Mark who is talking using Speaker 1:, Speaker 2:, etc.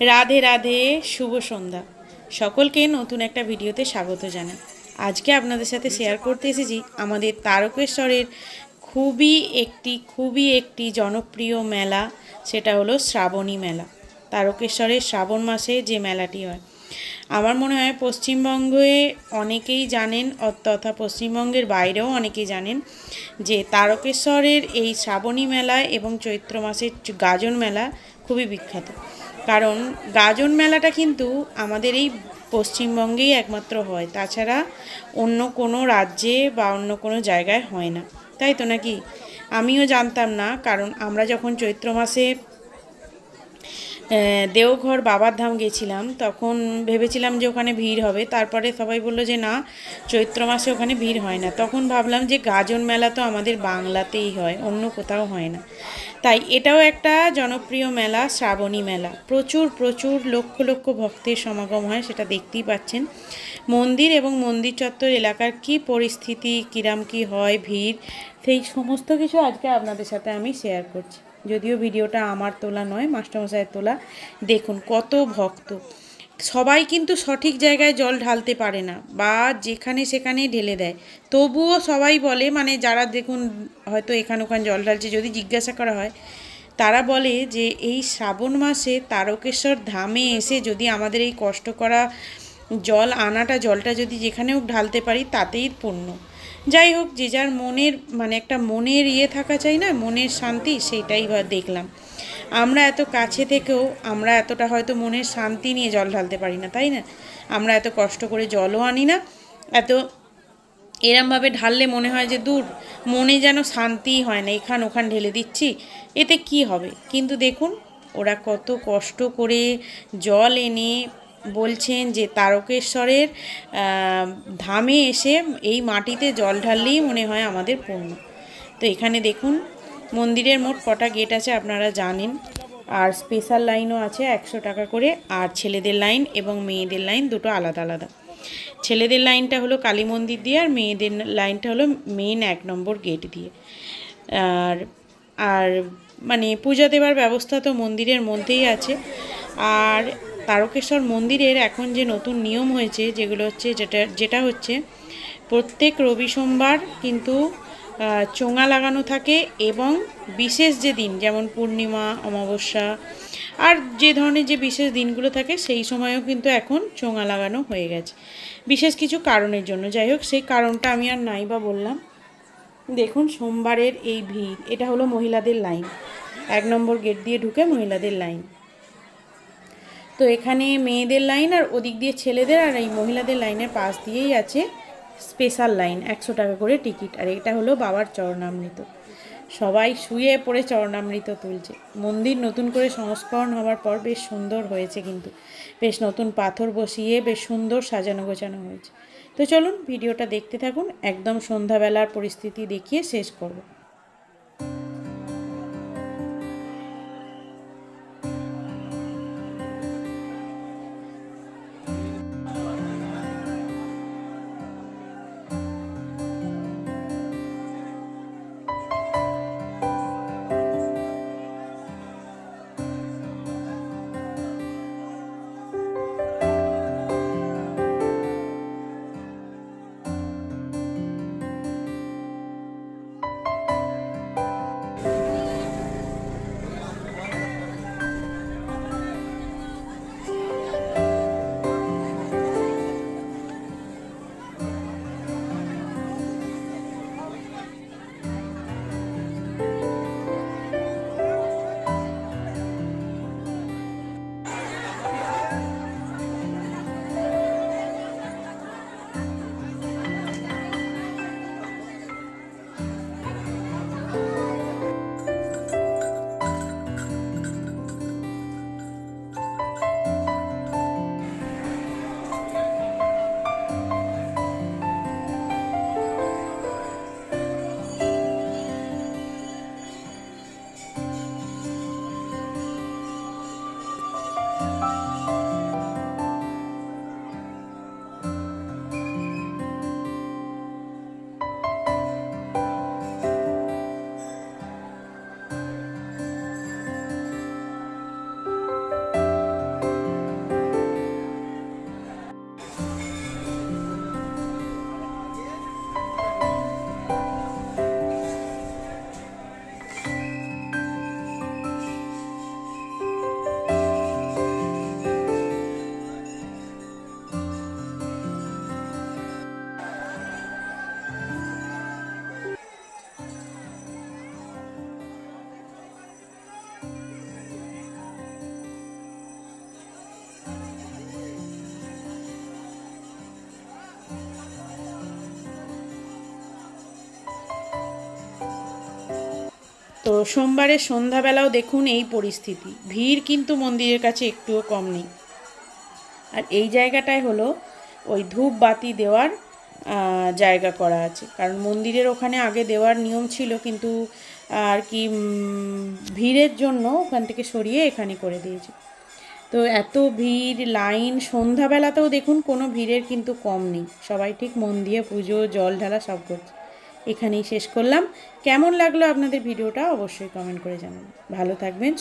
Speaker 1: রাধে রাধে, শুভ সন্ধ্যা। সকলকে নতুন একটা ভিডিওতে স্বাগত জানাই। আজকে আপনাদের সাথে শেয়ার করতে এসেছি আমাদের তারকেশ্বরের খুবই একটি খুবই একটি জনপ্রিয় মেলা, সেটা হলো শ্রাবণী মেলা। তারকেশ্বরের শ্রাবণ মাসে যে মেলাটি হয়। আমার মনে হয় পশ্চিমবঙ্গে অনেকেই জানেন তথা পশ্চিমবঙ্গের বাইরেও অনেকেই জানেন যে তারকেশ্বরের এই শ্রাবণী মেলা এবং চৈত্র মাসের গাজন মেলা খুবই বিখ্যাত। কারণ গাজন মেলাটা কিন্তু আমাদের এই পশ্চিমবঙ্গেই একমাত্র হয়। তাছাড়া অন্য কোনো রাজ্যে বা অন্য কোনো জায়গায় হয় না। তাই তো নাকি? আমিও জানতাম না, কারণ আমরা যখন চৈত্র মাসে দেওঘর বাবার ধাম গেছিলাম, তখন ভেবেছিলাম যে ওখানে ভিড় হবে, তারপরে সবাই বলল যে না, চৈত্র মাসে ওখানে ভিড় হয় না। তখন ভাবলাম যে গাজন মেলা তো আমাদের বাংলাতেই হয়, অন্য কোথাও হয় না। তাই এটাও একটা জনপ্রিয় মেলা, শ্রাবণী মেলা। প্রচুর প্রচুর লক্ষ লক্ষ ভক্তের সমাগম হয়, সেটা দেখতেই পাচ্ছেন। মন্দির এবং মন্দির চত্বর এলাকার কি পরিস্থিতি, কিরাম কি হয়, ভিড়, সেই সমস্ত কিছু আজকে আপনাদের সাথে আমি শেয়ার করছি। যদিও ভিডিওটা আমার তোলা নয়, মাস্টারমশাইয়ের তোলা। দেখুন, কত ভক্ত। সবাই কিন্তু সঠিক জায়গায় জল ঢালতে পারে না বা যেখানে সেখানে ঢেলে দেয়। তবুও সবাই বলে মানে যারা দেখুন, হয়তো এখান ওখান জল ঢালছে, যদি জিজ্ঞাসা করা হয়, তারা বলে যে এই শ্রাবণ মাসে তারকেশ্বর ধামে এসে যদি আমাদের এই কষ্ট করা জল, আনাটা, জলটা যদি যেখানেও ঢালতে পারি, তাতেই পূর্ণ যাই হোক, যে যার মনের মানে একটা মনের ইয়ে থাকা চাই না, মনের শান্তি সেটাই দেখলাম। আমরা এত কাছে থেকেও আমরা এতটা হয়তো মনের শান্তি নিয়ে জল ঢালতে পারি না, তাই না? আমরা এত কষ্ট করে জলও আনি না, এত এরমভাবে ঢাললে মনে হয় যে, দূর, মনে যেন শান্তি হয় না, এখান ওখান ঢেলে দিচ্ছি, এতে কি হবে? কিন্তু দেখুন, ওরা কত কষ্ট করে জল এনে বলছেন যে তারকেশ্বরের ধামে এসে এই মাটিতে জল ঢাললেই মনে হয় আমাদের পূর্ণ তো এখানে দেখুন, মন্দিরের মোট কটা গেট আছে আপনারা জানেন। আর স্পেশাল লাইনও আছে একশো টাকা করে। আর ছেলেদের লাইন এবং মেয়েদের লাইন দুটো আলাদা আলাদা। ছেলেদের লাইনটা হলো কালী মন্দির দিয়ে আর মেয়েদের লাইনটা হলো মেন এক নম্বর গেট দিয়ে। আর আর মানে পূজা দেওয়ার ব্যবস্থা তো মন্দিরের মধ্যেই আছে। আর তারকেশ্বর মন্দিরের এখন যে নতুন নিয়ম হয়েছে, যেগুলো হচ্ছে যেটা যেটা হচ্ছে প্রত্যেক রবি সোমবার কিন্তু চোঙা লাগানো থাকে এবং বিশেষ যে দিন, যেমন পূর্ণিমা, অমাবস্যা, আর যে ধরনের যে বিশেষ দিনগুলো থাকে, সেই সময়ও কিন্তু এখন চোঙা লাগানো হয়ে গেছে। বিশেষ কিছু কারণের জন্য। যাই হোক, সেই কারণটা আমি আর নাই বা বললাম। দেখুন, সোমবারের এই ভিড়, এটা হলো মহিলাদের লাইন। এক নম্বর গেট দিয়ে ঢুকে মহিলাদের লাইন। তো এখানে মেয়েদের লাইন আর ওদিক দিয়ে ছেলেদের আর এই মহিলাদের লাইনের পাশ দিয়েই আছে স্পেশাল লাইন, একশো টাকা করে টিকিট। আর এটা হলো বাবার চরণামৃত। সবাই শুয়ে পড়ে চরণামৃত তুলছে। মন্দির নতুন করে সংস্করণ হওয়ার পর বেশ সুন্দর হয়েছে কিন্তু। বেশ নতুন পাথর বসিয়ে বেশ সুন্দর সাজানো গোছানো হয়েছে। তো চলুন, ভিডিওটা দেখতে থাকুন। একদম সন্ধ্যাবেলার পরিস্থিতি দেখিয়ে শেষ করব। তো সোমবারের সন্ধ্যাবেলাও দেখুন এই পরিস্থিতি। ভিড় কিন্তু মন্দিরের কাছে একটুও কম নেই। আর এই জায়গাটায় হলো ওই ধূপ বাতি দেওয়ার জায়গা করা আছে। কারণ মন্দিরের ওখানে আগে দেওয়ার নিয়ম ছিল কিন্তু আর কি ভিড়ের জন্য ওখান থেকে সরিয়ে এখানে করে দিয়েছে। তো এত ভিড়, লাইন, সন্ধ্যাবেলাতেও দেখুন কোনো ভিড়ের কিন্তু কম নেই। সবাই ঠিক মন দিয়ে পুজো, জল ঢালা সব করছে। এখানেই শেষ করলাম। কেমন লাগল আপনাদের ভিডিওটা অবশ্যই কমেন্ট করে জানাবেন। ভালো থাকবেন।